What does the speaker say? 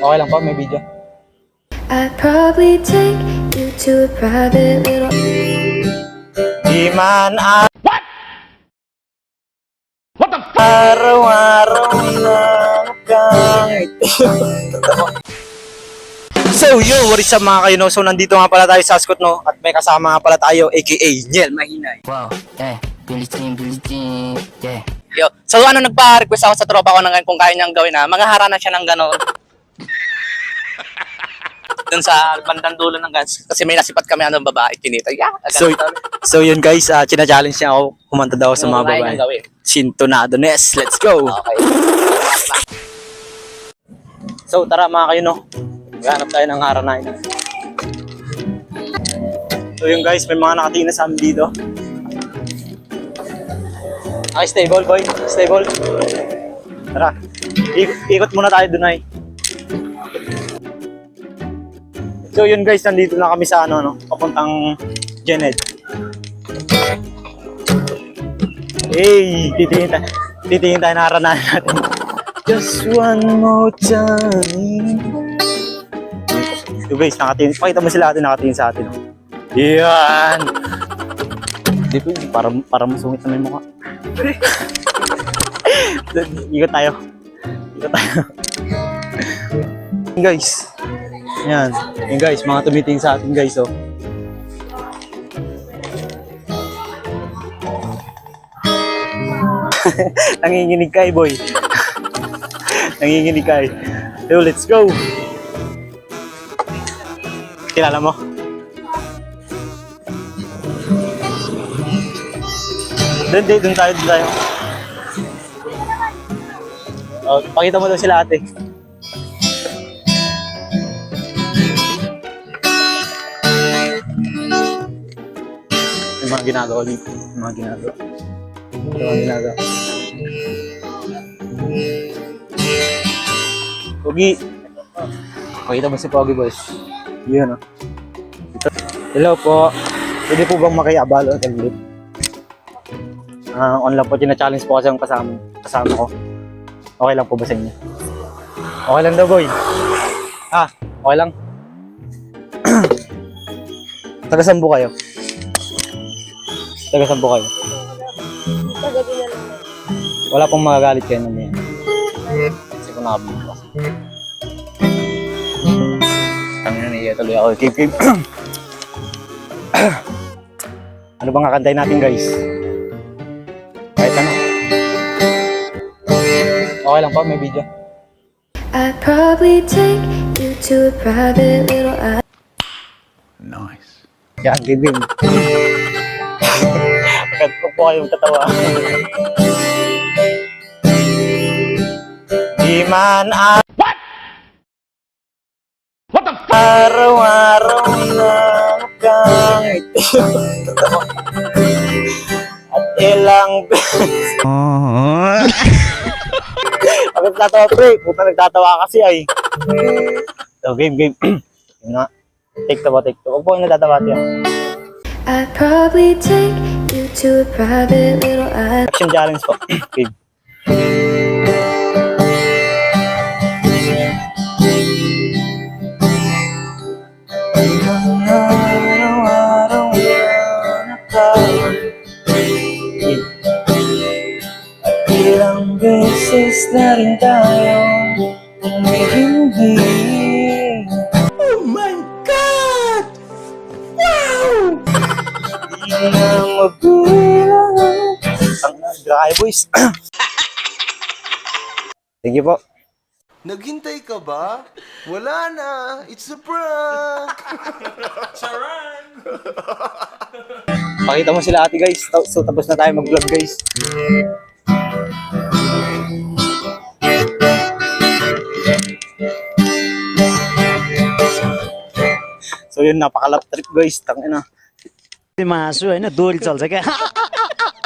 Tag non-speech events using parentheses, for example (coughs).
Okay lang po, may video. I'd probably take you to a private little Di man a... What? What the fuck? Araw-araw na So yun, what is up mga kayo no? So nandito nga pala tayo sa Ascot no? At may kasama nga pala tayo aka Niel Mahinay Wow, eh, bilitin, bilitin, yeah. Yo. So ano nagpa-request ako sa tropa ko na ngayon kung kaya niyang gawin na mga harana siya ng gano'n. Doon sa bandang dulo ng gas. Kasi may nasipat kami ano babae kinita. Yeah, So, so yun guys, uh, china-challenge niya ako kumanta daw sa mga babae. Sintonado Nes, let's go! (laughs) Okay. So tara mga kayo no, Ganap tayo ng haranain. So yun guys, may mga nakatingin na sa amin dito. Okay, stable boy. Stable. Tara. Ik- ikot muna tayo dun ay. So yun guys, nandito na kami sa ano, no, papuntang Gened. Hey, titingin tayo. Titingin tayo na haranain natin. Just one more time. So guys, nakatingin. Pakita mo sila atin, nakatingin sa atin. Oh. Yan! Di ko, para, para masungit na may mukha. (laughs) Ikot tayo. Ikot tayo. guys. Yan. Yan guys, mga tumiting sa atin guys, oh. (laughs) Nanginginig ka, eh, boy. (laughs) Nanginginig ka, eh. So, let's go. Kilala mo? Doon, doon tayo, doon tayo. Oh, pakita mo daw sila ate. Yung mga ginagawa dito. Yung mga ginagawa. Yung mga ginagawa. Pogi. Pakita mo si Pogi boys. Yun oh. Hello po. Pwede po bang makiabalo at ulit? Ah, on lang po, challenge po kasi ang kasama, kasama ko. Okay lang po ba sa inyo? Okay lang daw, boy. Ah, okay lang. (clears throat) Taga saan po kayo? Taga saan po kayo? Wala pong magagalit kayo ng yan. Kasi kung nakabili ko. Tangina na iya tuloy ako. Keep, keep. (clears throat) ano bang kakantay natin, guys? Kahit ano. Okay lang po, may video. I'd probably take you to a private little island. Yan, give him. Bakit po po kayong tatawa? Di man. What? What the fuck? Araw-araw na nakangiti. At ilang beses. Bakit natawa pre? Puta nagtatawa kasi ay. So, game, game. (clears throat) Yun nga. Take to ba, take to. Huwag po yung natatawa tiyan. I'd probably take you to a private little island. Action challenge po. okay. Ilang beses na rin tayo umihindi Di na mabilang Ang dry boys. (coughs) Thank you po. Naghintay ka ba? Wala na. It's a prank. (laughs) Pakita mo sila ate guys. So tapos na tayo mag-vlog guys. So yun, napakalap trip guys. Tangina. हाँसु होइन दोरी चल्छ क्या? (laughs)